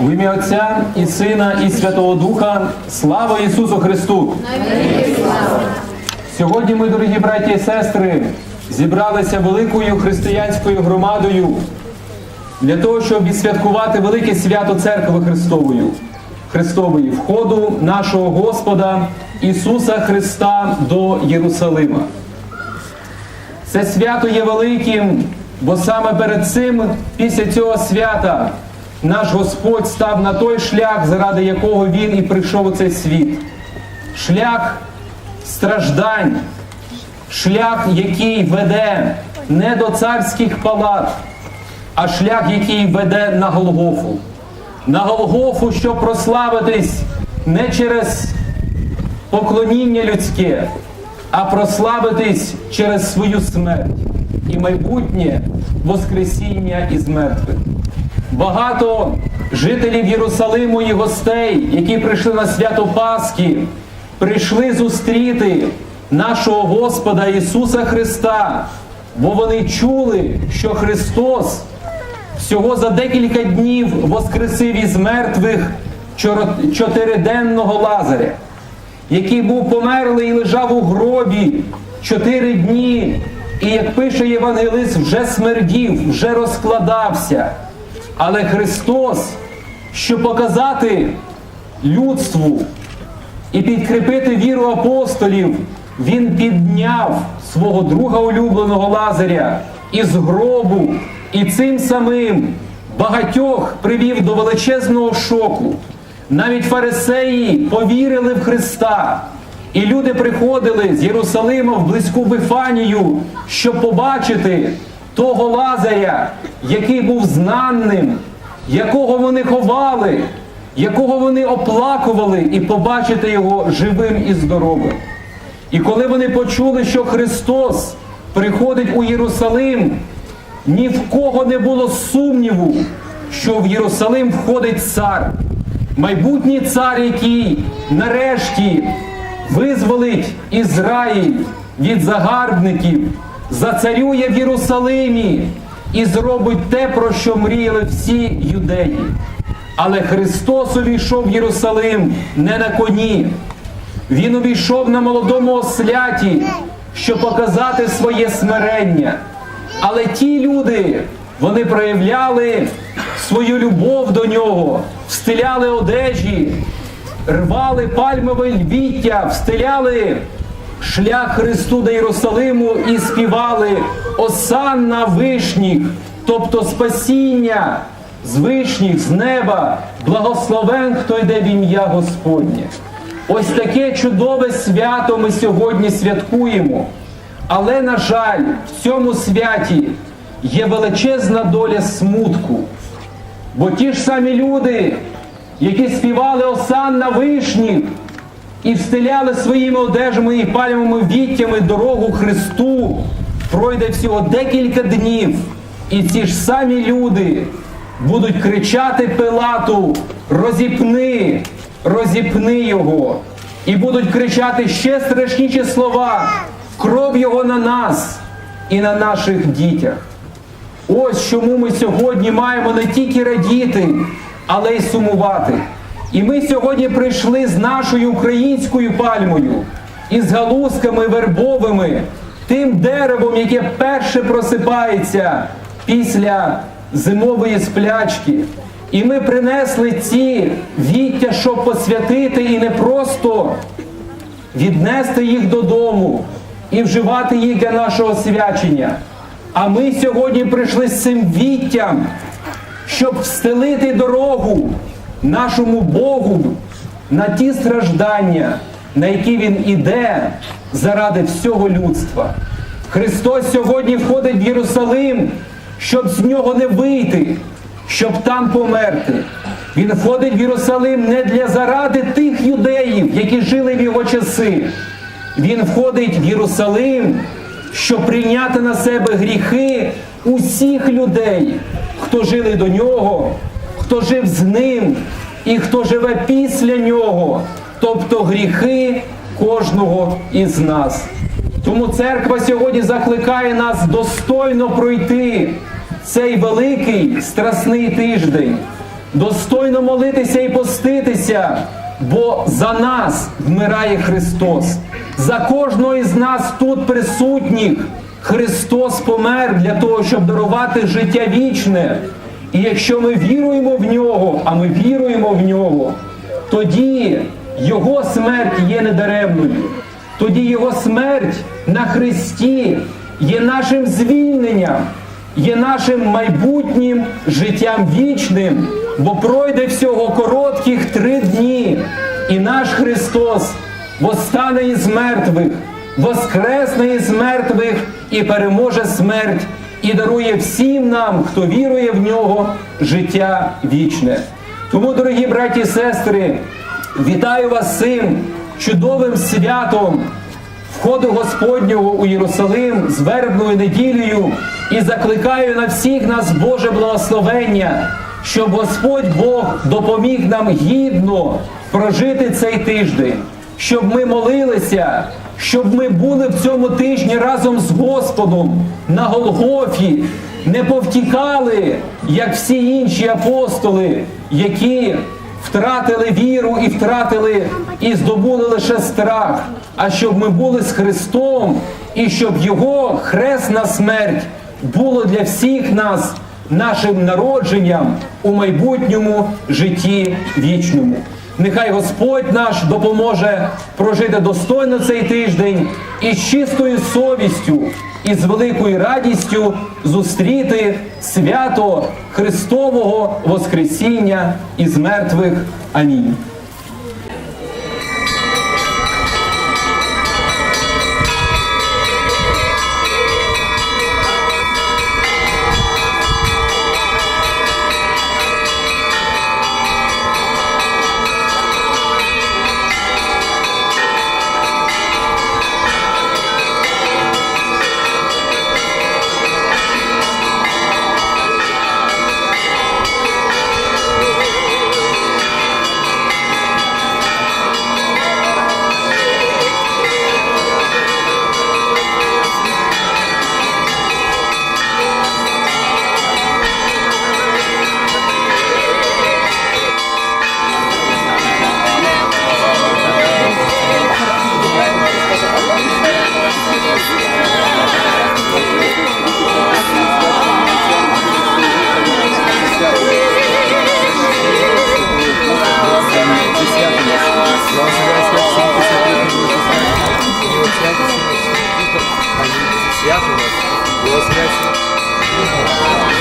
В ім'я Отця і Сина, і Святого Духа. Слава Ісусу Христу! Сьогодні ми, дорогі браті і сестри, зібралися великою християнською громадою для того, щоб відсвяткувати велике свято Церкви Христової, Христової, входу нашого Господа Ісуса Христа до Єрусалима. Це свято є великим, бо саме перед цим, після цього свята, наш Господь став на той шлях, заради якого Він і прийшов у цей світ. Шлях страждань, шлях, який веде не до царських палат, а шлях, який веде на Голгофу. На Голгофу, щоб прославитись не через поклоніння людське, а прославитись через свою смерть і майбутнє Воскресіння із мертвих. Багато жителів Єрусалиму і гостей, які прийшли на свято Пасхи, прийшли зустріти нашого Господа Ісуса Христа, бо вони чули, що Христос всього за декілька днів воскресив із мертвих чотириденного Лазаря який був померлий і лежав у гробі чотири дні, і, як пише Євангелист, вже смердів, вже розкладався. Але Христос, щоб показати людству і підкріпити віру апостолів, Він підняв свого друга улюбленого Лазаря із гробу, і цим самим багатьох привів до величезного шоку. Навіть фарисеї повірили в Христа. І люди приходили з Єрусалима в близьку Вифанію, щоб побачити того Лазаря, який був знаним, якого вони ховали, якого вони оплакували, і побачити його живим і здоровим. І коли вони почули, що Христос приходить у Єрусалим, ні в кого не було сумніву, що в Єрусалим входить цар, майбутній цар, який нарешті визволить Ізраїль від загарбників, зацарює в Єрусалимі і зробить те, про що мріяли всі юдеї. Але Христос увійшов в Єрусалим не на коні. Він увійшов на молодому осляті, щоб показати своє смирення. Але ті люди, вони проявляли свою любов до нього, встиляли одежі, рвали пальмове віття, встиляли шлях Христу до Єрусалиму і співали Осанна вишніх, тобто спасіння з вишніх, з неба, благословен, хто йде в ім'я Господнє. Ось таке чудове свято ми сьогодні святкуємо. Але, на жаль, в цьому святі є величезна доля смутку. Бо ті ж самі люди, які співали осан на вишні і встиляли своїми одежами і пальмовими віттями дорогу Христу, пройде всього декілька днів, і ці ж самі люди будуть кричати Пилату: розіпни, розіпни його, і будуть кричати ще страшніші слова, кров його на нас і на наших дітях. Ось чому ми сьогодні маємо не тільки радіти, але й сумувати. І ми сьогодні прийшли з нашою українською пальмою, із галузками вербовими, тим деревом, яке перше просипається після зимової сплячки. І ми принесли ці віття, щоб посвятити і не просто віднести їх додому і вживати їх для нашого свячення. А ми сьогодні прийшли з цим віттям, щоб встелити дорогу нашому Богу на ті страждання, на які Він іде заради всього людства. Христос сьогодні входить в Єрусалим, щоб з нього не вийти, щоб там померти. Він входить в Єрусалим не для заради тих юдеїв, які жили в його часи. Він входить в Єрусалим, щоб прийняти на себе гріхи усіх людей, хто жили до нього, хто жив з ним і хто живе після нього, тобто гріхи кожного із нас. Тому церква сьогодні закликає нас достойно пройти цей великий страсний тиждень, достойно молитися і поститися, бо за нас вмирає Христос. За кожного із нас тут присутніх Христос помер для того, щоб дарувати життя вічне. І якщо ми віруємо в нього, а ми віруємо в нього, тоді Його смерть є недаремною. Тоді Його смерть на Христі є нашим звільненням, є нашим майбутнім життям вічним, бо пройде всього коротких три дні, і наш Христос восстане із мертвих, воскресне із мертвих і переможе смерть, і дарує всім нам, хто вірує в нього, життя вічне. Тому, дорогі браті і сестри, вітаю вас цим чудовим святом входу Господнього у Єрусалим з вербною неділею і закликаю на всіх нас Боже благословення, щоб Господь Бог допоміг нам гідно прожити цей тиждень, щоб ми молилися, щоб ми були в цьому тижні разом з Господом на Голгофі, не повтікали, як всі інші апостоли, які втратили віру і втратили і здобули лише страх, а щоб ми були з Христом, і щоб Його хресна смерть було для всіх нас нашим народженням у майбутньому житті вічному. Нехай Господь наш допоможе прожити достойно цей тиждень і з чистою совістю, і з великою радістю зустріти свято Христового Воскресіння із мертвих. Амінь. Свято у нас, Благословляйся.